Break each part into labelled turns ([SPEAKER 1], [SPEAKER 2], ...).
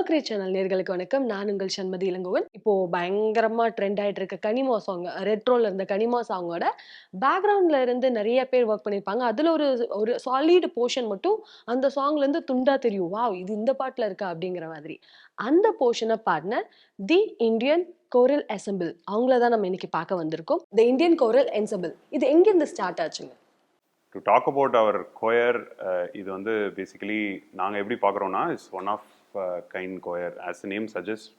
[SPEAKER 1] மர்க்ரி channel நேர்களுக்கு வணக்கம். நான் உங்கள் சண்மதி இளங்கோவன். இப்போ பயங்கரமா ட்ரெண்ட் ஆயிட்டு இருக்க கனிமா சாங் ரெட்ரோல இருந்த கனிமா சாங்கோட பேக்ரவுண்ட்ல இருந்து நிறைய பேர் ஒர்க் பண்ணியிருப்பாங்க அதுல ஒரு ஒரு சாலிட் போர்ஷன் மட்டும் அந்த சாங்ல இருந்து துண்டா தெரியும். வா இது இந்த பாட்டுல இருக்கா? அப்படிங்கிற மாதிரி. அந்த போர்ஷனை பாடின தி இந்தியன் கோரல் அசம்பிள் அவங்கள தான் நம்ம இன்னைக்கு பார்க்க வந்திருக்கோம். தி இந்தியன் கோரல் என்செம்பிள் இது எங்கிருந்து ஸ்டார்ட் ஆச்சுங்க?
[SPEAKER 2] To talk about our choir இது வந்து பேசிக்கலி நாங்கள் எப்படி பார்க்குறோன்னா it's one of kind choir as name suggest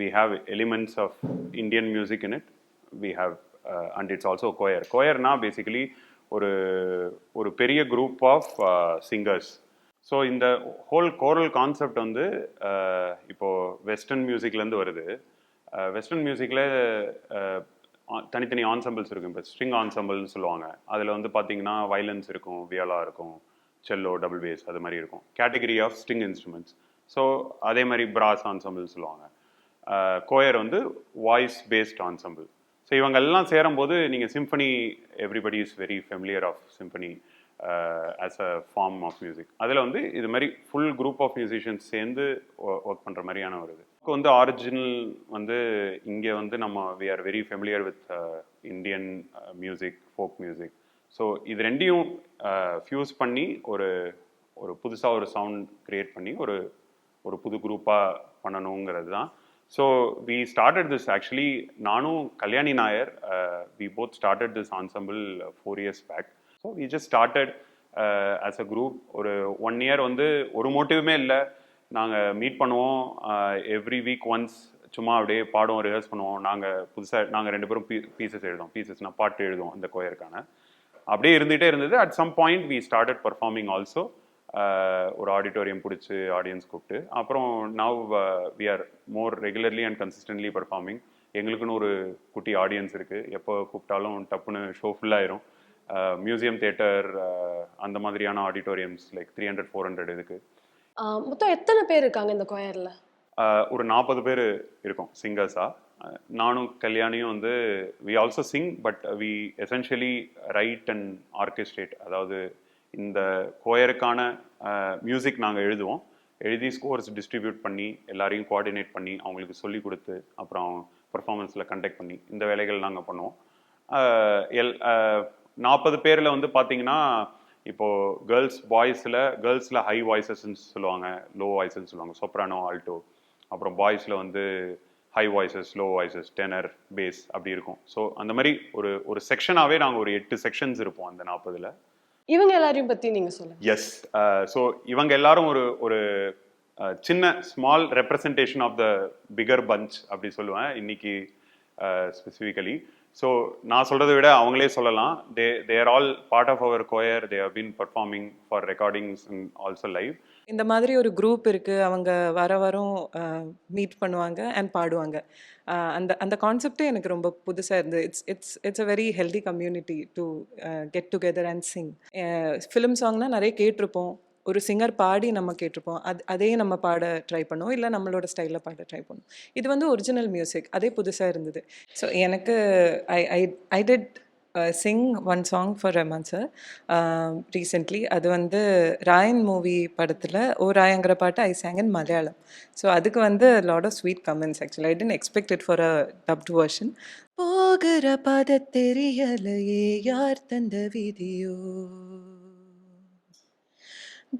[SPEAKER 2] we have elements of Indian music in it we have and it's also choir கோயர்னா basically ஒரு ஒரு பெரிய குரூப் ஆஃப் சிங்கர்ஸ் ஸோ இந்த whole choral concept வந்து இப்போது இப்போ western மியூசிக்லேருந்து வருது. Uh, western மியூசிக்கில் uh, தனித்தனி ஆன்சம்பிள்ஸ் இருக்கும். இப்போ ஸ்ட்ரிங் ஆன்சம்பிள்னு சொல்லுவாங்க. அதில் வந்து பார்த்தீங்கன்னா வைலன்ஸ் இருக்கும் வியலா இருக்கும். செல்லோ டபுள் பேஸ் அது மாதிரி இருக்கும். Category of string instruments so அதே மாதிரி பிராஸ் ஆன்சம்பிள் சொல்லுவாங்க. கோயர் வந்து வாய்ஸ் பேஸ்ட் ஆன்சம்பிள் ஸோ இவங்கெல்லாம் சேரும்போது நீங்கள் symphony everybody is very familiar of symphony as a form of music அதில் வந்து இது மாதிரி ஃபுல் குரூப் ஆஃப் மியூசிஷியன்ஸ் சேர்ந்து ஒர்க் பண்ணுற மாதிரியான ஒரு இது. வந்து ஆரிஜினல் வந்து இங்கே வந்து நம்ம we are very familiar with Indian music folk music so இது ரெண்டையும் ஃபியூஸ் பண்ணி ஒரு ஒரு புதுசாக ஒரு சவுண்ட் க்ரியேட் பண்ணி ஒரு ஒரு புது குரூப்பாக பண்ணணுங்கிறது தான் so we started this actually நானும் Kalyani Nair we both started this ensemble four years back so we just started as a group ஒரு ஒன் இயர் வந்து ஒரு மோட்டிவுமே இல்லை. நாங்கள் மீட் பண்ணுவோம் எவ்ரி வீக் ஒன்ஸ் சும்மா அப்படியே பாடுவோம் ரிஹர்ஸ் பண்ணுவோம். நாங்கள் புதுசாக நாங்கள் ரெண்டு பேரும் பீ பீசஸ் எழுதுவோம். பீசஸ்னால் பாட்டு எழுதுவோம் இந்த கோயருக்கான அப்படியே இருந்துகிட்டே இருந்தது. At some point we started performing also ஒரு ஆடிட்டோரியம் பிடிச்சி ஆடியன்ஸ் கூப்பிட்டு. அப்புறம் now we are more regularly and consistently performing எங்களுக்குன்னு ஒரு குட்டி ஆடியன்ஸ் இருக்குது எப்போ கூப்பிட்டாலும் டப்புன்னு ஷோ ஃபுல்லாயிரும் மியூசியம் தேட்டர் அந்த மாதிரியான auditoriums like three hundred four hundred இதுக்கு.
[SPEAKER 1] மொத்தம் எத்தனை பேர் இருக்காங்க இந்த கொயர்ல
[SPEAKER 2] ஆஹ் ஒரு நாற்பது பேர் இருக்கோம் சிங்கர்ஸாக நானும் கல்யாணியும் வந்து we also sing but we essentially write and orchestrate அதாவது இந்த கோயருக்கான மியூசிக் நாங்கள் எழுதுவோம். எழுதி ஸ்கோர்ஸ் டிஸ்ட்ரிபியூட் பண்ணி எல்லாரையும் கோஆர்டினேட் பண்ணி அவங்களுக்கு சொல்லி கொடுத்து அப்புறம் பர்ஃபார்மன்ஸில் கண்டக்ட் பண்ணி இந்த வேலைகள் நாங்கள் பண்ணுவோம். எல் நாற்பது பேரில் வந்து பார்த்தீங்கன்னா இப்போ கேர்ள்ஸ் பாய்ஸில் கேர்ள்ஸில் ஹை வாய்ஸஸ்ன்னு சொல்லுவாங்க லோ வாய்ஸ்ன்னு சொல்லுவாங்க சொப்ரானோ ஆல்டோ அப்புறம் பாய்ஸில் வந்து high voices low voices tenor bass அப்படி இருக்கும். ஸோ அந்த மாதிரி ஒரு ஒரு செக்ஷனாகவே நாங்கள் ஒரு எட்டு செக்ஷன்ஸ் இருப்போம் அந்த நாற்பதில்.
[SPEAKER 1] இவங்க எல்லாரையும் பத்தி நீங்க சொல்லுங்க.
[SPEAKER 2] எஸ் ஸோ இவங்க எல்லாரும் ஒரு ஒரு சின்ன small representation of the bigger bunch அப்படி சொல்லுவேன் இன்னைக்கு ஸ்பெசிஃபிக்கலி ஸோ நான் சொல்றதை விட அவங்களே சொல்லலாம். They they're all part of our choir they have been performing for recordings also live
[SPEAKER 3] இந்த மாதிரி ஒரு குரூப் இருக்கு. அவங்க வர வரும் மீட் பண்ணுவாங்க அண்ட் பாடுவாங்க. அந்த அந்த கான்செப்டே எனக்கு ரொம்ப புதுசாக இருந்தது it's it's it's a very healthy community to get together and sing film சாங்னால் நிறைய கேட்டிருப்போம். ஒரு சிங்கர் பாடி நம்ம கேட்டிருப்போம். அது அதே நம்ம பாட ட்ரை பண்ணுவோம் இல்லை நம்மளோட ஸ்டைலில் பாட ட்ரை பண்ணுவோம் இது வந்து ஒரிஜினல் மியூசிக் அதே புதுசாக இருந்தது. ஸோ எனக்கு I I I did sing one song for Rahman sir recently அது வந்து ராயன் மூவி படத்தில் ஓ ராயங்கிற பாட்டு I sang in Malayalam so அதுக்கு வந்து lot of sweet comments actually I didn't expect it for a dubbed version போகிற பத தெரியலையே யார் தந்த விதியோ?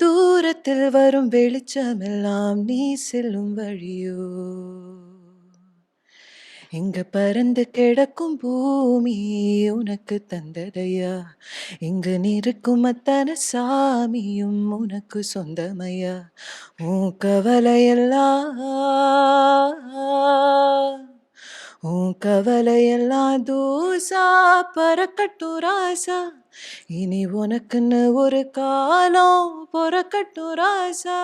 [SPEAKER 3] தூரத்தில் வரும் வெளிச்சமெல்லாம் நீ செல்லும் வழியோ? இங்க பறந்து கிடக்கும் பூமி உனக்கு தந்ததையா? இங்கு நிற்கும் அத்தனை சாமியும் உனக்கு சொந்தமையா? உன் கவலையெல்லாம் உன் கவலையெல்லாம் தூசா பறக்கட்டும் ராசா இனி உனக்குன்னு ஒரு காலம் பொறக்கட்டும் ராசா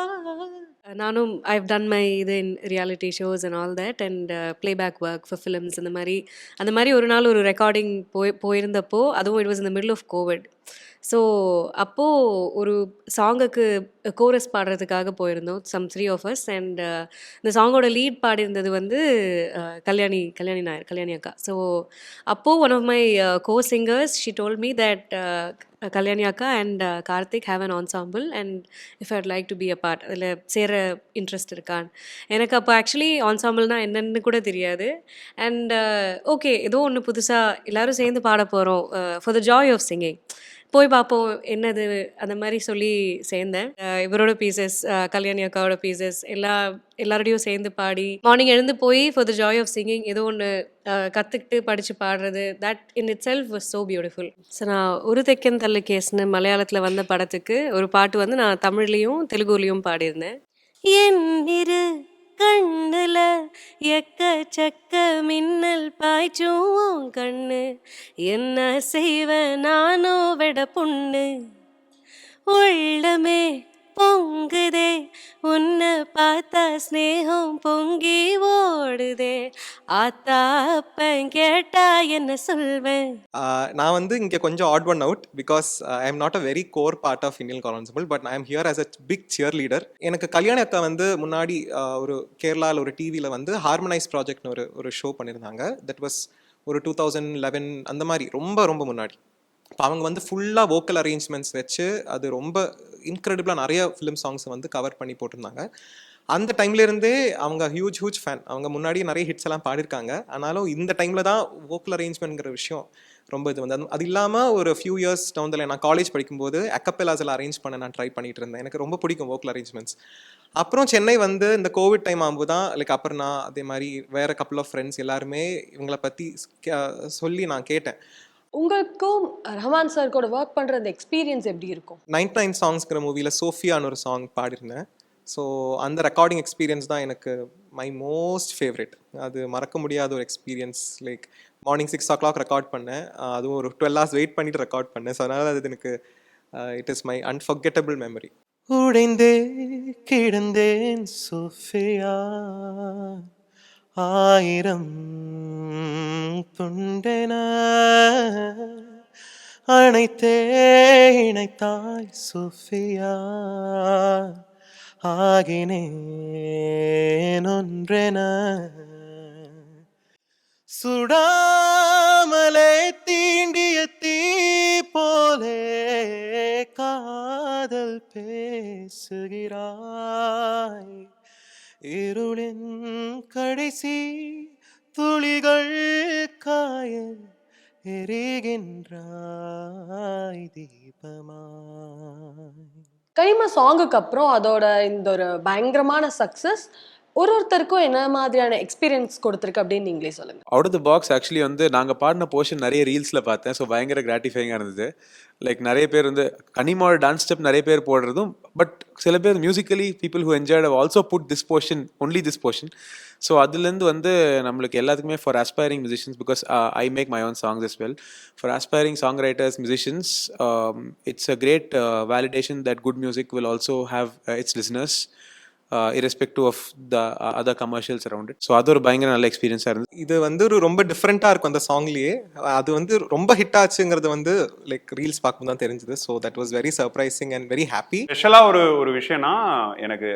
[SPEAKER 4] நானும் ஐவ் டன் மை இது in reality shows and all that and playback work for films அந்த மாதிரி அந்த மாதிரி ஒரு நாள் ஒரு ரெக்கார்டிங் போய் போயிருந்தப்போ அதுவும் இட் வாஸ் இந்த மிடில் ஆஃப் கோவிட் ஸோ அப்போது ஒரு சாங்குக்கு கோரஸ் பாடுறதுக்காக போயிருந்தோம் some three of us and இந்த சாங்கோட லீட் பாடியிருந்தது வந்து கல்யாணி கல்யாணி நாயர் கல்யாணி அக்கா. ஸோ அப்போது one of my co singers she told me that Kalyani அக்கா and Karthik have an ensemble and if I'd like to be a part அதில் சேர இன்ட்ரெஸ்ட் இருக்கான்னு எனக்கு அப்போ ஆக்சுவலி ஆன்சாம்பிள்னால் என்னென்னு கூட தெரியாது. அண்ட் ஓகே ஏதோ ஒன்று புதுசாக எல்லாரும் சேர்ந்து பாட போகிறோம் for the joy of singing போய் பார்ப்போம் என்னது? அந்த மாதிரி சொல்லி சேர்ந்தேன். இவரோட பீசஸ் கல்யாணி அக்காவோட பீசஸ் எல்லா எல்லாரோடையும் சேர்ந்து பாடி மார்னிங் எழுந்து போய் for the joy of singing ஏதோ ஒன்று கற்றுக்கிட்டு படித்து பாடுறது. That in itself was so beautiful so நான் ஒரு தெக்கன் தள்ளு கேஸ்னு மலையாளத்தில் வந்த படத்துக்கு ஒரு பாட்டு வந்து நான் தமிழ்லேயும் தெலுங்குலேயும் பாடியிருந்தேன். என் இரு கண்ணுல எக்கச்சக்க மின்னல் பாய்ச்சும் கண்ணு. என்ன செய்வ நானோ விட புண்ணு. உள்ளமே பொங்குதே உன்னை பார்த்தா ஸ்னேகம் பொங்கி ஓடுதே. ஆத்தா அப்பன் கேட்டா என்ன சொல்வேன்?
[SPEAKER 5] நான் வந்து இங்கே கொஞ்சம் odd one out because I am not a very core part of Indian காலன்சிபிள் but I am here as a big cheerleader எனக்கு கல்யாண அக்கா வந்து முன்னாடி ஒரு கேரளாவில் ஒரு டிவியில் வந்து ஹார்மனைஸ் ப்ராஜெக்ட்னு ஒரு ஒரு ஷோ பண்ணியிருந்தாங்க தட் வாஸ் ஒரு டூ தௌசண்ட் லெவன் அந்த மாதிரி ரொம்ப ரொம்ப முன்னாடி. இப்போ அவங்க வந்து ஃபுல்லாக வோக்கல் அரேஞ்ச்மெண்ட்ஸ் வச்சு அது ரொம்ப இன்க்ரெடிபிளாக நிறைய ஃபிலிம் சாங்ஸை வந்து கவர் பண்ணி போட்டிருந்தாங்க. அந்த டைம்லேருந்தே அவங்க ஹியூஜ் ஹியூஜ் ஃபேன் அவங்க முன்னாடி நிறைய ஹிட்ஸ் எல்லாம் பாடிருக்காங்க ஆனாலும் இந்த டைமில் தான் வோக்கல் அரேஞ்ச்மெண்ட்ங்கிற விஷயம் ரொம்ப இது வந்து அது- அது இல்லாமல் ஒரு ஃபியூ இயர்ஸ் டவுனில் நான் காலேஜ் படிக்கும்போது அக்கப்பெல்லாஸ் எல்லாம் அரேஞ்ச் பண்ண நான் ட்ரை பண்ணிட்டு இருந்தேன். எனக்கு ரொம்ப பிடிக்கும் வோக்கல் அரேஞ்ச்மெண்ட்ஸ் அப்புறம் சென்னை வந்து இந்த கோவிட் டைம் ஆகும்போது தான் லைக் அப்புறம் நான் அதே மாதிரி வேற கப்பல் ஆஃப் ஃப்ரெண்ட்ஸ் எல்லாருமே இவங்களை பற்றி சொல்லி நான் கேட்டேன்.
[SPEAKER 1] உங்களுக்கும் ரஹ்மான் சார் கூட ஒர்க் பண்ற அந்த எக்ஸ்பீரியன்ஸ் எப்படி இருக்கும்?
[SPEAKER 5] நைன்ட் நைன் சாங்ஸ்ங்கிற மூவியில் சோஃபியான்னு ஒரு சாங் பாடியிருந்தேன் ஸோ அந்த ரெக்கார்டிங் எக்ஸ்பீரியன்ஸ் தான் எனக்கு மை மோஸ்ட் ஃபேவரட் அது மறக்க முடியாத ஒரு experience like morning six o'clock record பண்ணேன் அதுவும் ஒரு டுவெல் ஹவர்ஸ் வெயிட் பண்ணிட்டு ரெக்கார்ட் பண்ணேன். ஸோ அதனால் அது எனக்கு it is my unforgettable memory உடைந்தே கிடந்தேன் சோஃபியா. ஆயிரம் துண்டென அணைத்தே இணைத்தாய் சுஃபியா. ஆகினேன் ஒன்றென. சுடாமலே தீண்டிய தீ போலே காதல் பேசுகிறாய். இருளின் கடைசி துளிகள் காய எரிகின்றாய் தீபமாய்.
[SPEAKER 1] கனிமா சாங்குக்கு அப்புறம் அதோட இந்த ஒரு பயங்கரமான சக்சஸ் ஒரு ஒருத்தருக்கும் என்ன மாதிரியான எக்ஸ்பீரியன்ஸ் கொடுத்துருக்கு அப்படின்னு நீங்களே சொல்லுங்க.
[SPEAKER 6] Out of the box actually வந்து நாங்கள் பாடின போர்ஷன் நிறைய ரீல்ஸில் பார்த்தேன். ஸோ பயங்கர கிராட்டிஃபைங்காக இருந்தது. லைக் நிறைய பேர் வந்து கனிமாவோட டான்ஸ் ஸ்டெப் நிறைய பேர் போடுறதும் பட் சில பேர் musically people who enjoyed also put this portion only this portion so அதுலேருந்து வந்து நம்மளுக்கு எல்லாத்துக்குமே for aspiring musicians because I make my own songs is well for aspiring song writers musicians it's a great validation that good music will also have its listeners of the uh, other commercials around it. So அது ஒரு பயங்கர நல்ல எக்ஸ்பீரியன்ஸாக இருந்தது
[SPEAKER 5] இது வந்து ஒரு ரொம்ப டிஃப்ரெண்ட்டாக இருக்கும் அந்த சாங்லேயே அது வந்து ரொம்ப ஹிட் ஆச்சுங்கிறது வந்து லைக் ரீல்ஸ் பார்க்கும்போது தான் தெரிஞ்சது. So that was very surprising and very happy
[SPEAKER 2] ஸ்பெஷலாக ஒரு ஒரு விஷயம்னா எனக்கு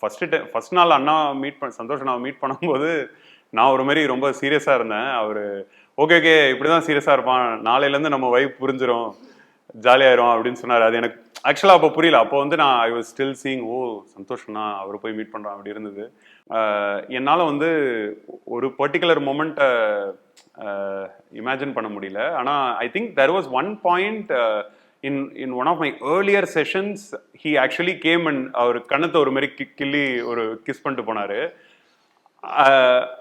[SPEAKER 2] ஃபர்ஸ்ட் டைம் ஃபர்ஸ்ட் நாள் அண்ணா மீட் பண்ண சந்தோஷ் அண்ணாவை மீட் பண்ணும்போது நான் ஒரு மாதிரி ரொம்ப சீரியஸாக இருந்தேன். அவர் ஓகே ஓகே இப்படி தான் சீரியஸாக இருப்பான். நாளையிலேருந்து நம்ம வைப் புரிஞ்சிரும். ஜாலியாயிரும் அப்படின்னு சொன்னார். அது எனக்கு ஆக்சுவலாக அப்போ புரியல. அப்போ வந்து நான் I was still seeing oh சந்தோஷம்னா அவர் போய் மீட் பண்ணுறான் அப்படி இருந்தது. என்னால் வந்து ஒரு பர்டிகுலர் மொமெண்ட்டை இமேஜின் பண்ண முடியல. ஆனால் I think there was one point in in one of my earlier sessions he actually came and அவர் கண்ணத்தை ஒரு மாதிரி கி- கிள்ளி ஒரு கிஸ் பண்ணிட்டு போனாரு.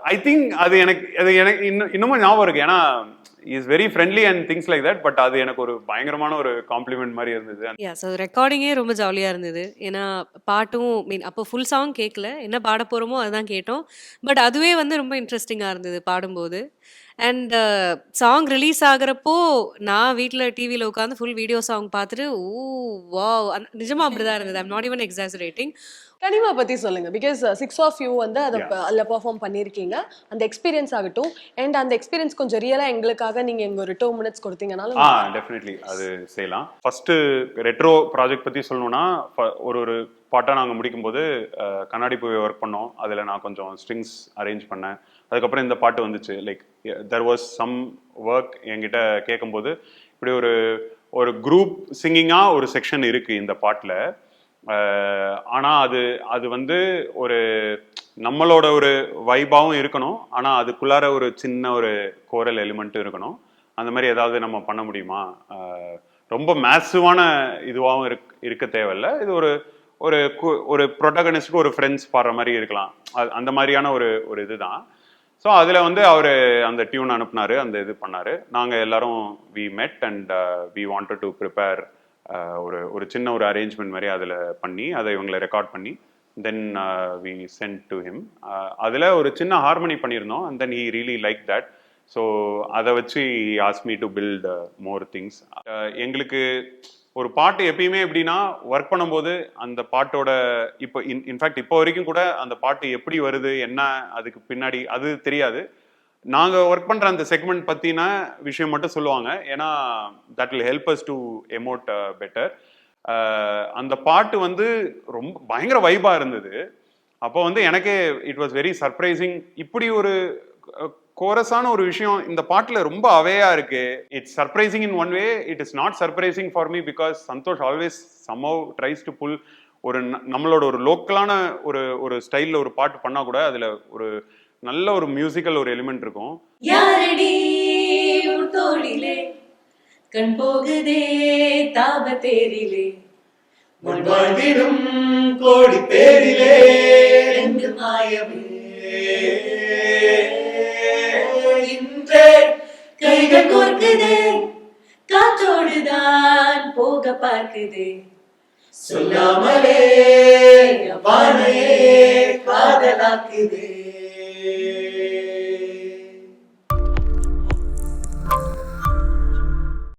[SPEAKER 2] ஐ திங்க் அது எனக்கு அது எனக்கு இன்னும் இன்னமும் ஞாபகம் இருக்கு. ஏன்னா is very friendly and things like that but அது எனக்கு ஒரு பயங்கரமான ஒரு காம்ப்ளிமெண்ட் மாதிரி இருந்தது.
[SPEAKER 4] யா ஸோ ரெக்கார்டிங்கே ரொம்ப ஜாலியாக இருந்தது. ஏன்னா பாட்டும் மீன் அப்போ ஃபுல் சாங் கேட்கல என்ன பாட போகிறோமோ அதுதான் கேட்டோம். பட் அதுவே வந்து ரொம்ப இன்ட்ரெஸ்டிங்காக இருந்தது பாடும்போது. அண்ட் சாங் ரிலீஸ் ஆகுறப்போ நான் வீட்டில் டிவியில் உட்காந்து ஃபுல் வீடியோ சாங் பார்த்துட்டு ஓ வா நிஜமா அப்படிதான் இருந்தது. I'm not even exaggerating
[SPEAKER 1] Kanima பத்தி சொல்லுங்க. பிகாஸ் சிக்ஸ் ஆஃப் யூ வந்து அதை. அதில் பெர்ஃபார்ம் பண்ணியிருக்கீங்க. அந்த எக்ஸ்பீரியன்ஸ் ஆகட்டும். அண்ட் அந்த எக்ஸ்பீரியன்ஸ் கொஞ்சம் ரியலா எங்களுக்காக நீங்க இங்க ஒரு டூ மினிட்ஸ் கொடுத்தீங்கனாலும்
[SPEAKER 2] ஆ டெஃபினெட்லி அது செய்யலாம். ஃபர்ஸ்ட் ரெட்ரோ ப்ராஜெக்ட் பத்தி சொல்லணும்னா ஃப- ஒரு ஒரு பாட்டா நாங்க முடிக்கும்போது கண்ணாடி பூவை ஒர்க் பண்ணோம். அதுல நான் கொஞ்சம் ஸ்ட்ரிங்ஸ் அரேஞ்ச் பண்ணேன். அதுக்கப்புறம் இந்த பாட்டு வந்துச்சு. Like there was some work என்கிட்ட கேட்கும்போது இப்படி ஒரு ஒரு குரூப் சிங்கிங்காக ஒரு செக்ஷன் இருக்குது இந்த பாட்டில். ஆனால் அது அது வந்து ஒரு நம்மளோட ஒரு வைபாவும் இருக்கணும். ஆனால் அதுக்குள்ளார ஒரு சின்ன ஒரு கோரல் எலிமெண்ட்டும் இருக்கணும். அந்த மாதிரி ஏதாவது நம்ம பண்ண முடியுமா? ரொம்ப மேசிவான இதுவாகவும் இருக் இருக்க தேவையில்ல. இது ஒரு ஒரு கு- ஒரு ப்ரொட்டகனிஸ்டுக்கு ஒரு ஃப்ரெண்ட்ஸ் பாடுற மாதிரி இருக்கலாம். அது அந்த மாதிரியான ஒரு ஒரு இதுதான். ஸோ அதில் வந்து அவர் அந்த டியூன் அனுப்புனாரு அந்த இது பண்ணாரு. நாங்கள் எல்லாரும் we met and we wanted to prepare ஒரு ஒரு சின்ன ஒரு அரேஞ்ச்மெண்ட் மாதிரி அதில் பண்ணி அதை இவங்களை ரெக்கார்ட் பண்ணி then we sent to him அதில் ஒரு சின்ன ஹார்மனி பண்ணியிருந்தோம் and then he really like that so அதை வச்சு ask me to build more things எங்களுக்கு ஒரு பாட்டு எப்பயுமே எப்படின்னா ஒர்க் பண்ணும்போது அந்த பாட்டோட இப்போ இன் இன்ஃபேக்ட் இப்போ வரைக்கும் கூட அந்த பாட்டு எப்படி வருது என்ன அதுக்கு பின்னாடி அது தெரியாது. நாங்கள் ஒர்க் பண்ணுற அந்த செக்மெண்ட் பற்றின விஷயம் மட்டும் சொல்லுவாங்க. ஏன்னா that will help us to emote better அந்த பாட்டு வந்து ரொம்ப பயங்கர வைபாக இருந்தது. அப்போ வந்து எனக்கே இட் வாஸ் வெரி சர்ப்ரைசிங் இப்படி ஒரு uh, கோரஸான ஒரு விஷயம். இந்த பாட்டில் ரொம்ப அவையா இருக்கு. It's surprising in one way it is not surprising for me because Santosh always somehow tries to pull ஒரு ந- நம்மளோட ஒரு லோக்கலான ஒரு ஒரு ஸ்டைலில் ஒரு பாட்டு பண்ணால் கூட அதில் ஒரு நல்ல ஒரு மியூசிக்கல் ஒரு எலிமெண்ட் இருக்கும்.
[SPEAKER 7] கண் போகுதே தாப தேரிலே.
[SPEAKER 8] வாழ்ந்திடும் கோடி பேரிலே.
[SPEAKER 7] மாயவே பார்க்குது காற்றோடுதான் போக பார்க்குது.
[SPEAKER 8] சொல்லாமலே வானையே காதலாக்குதே.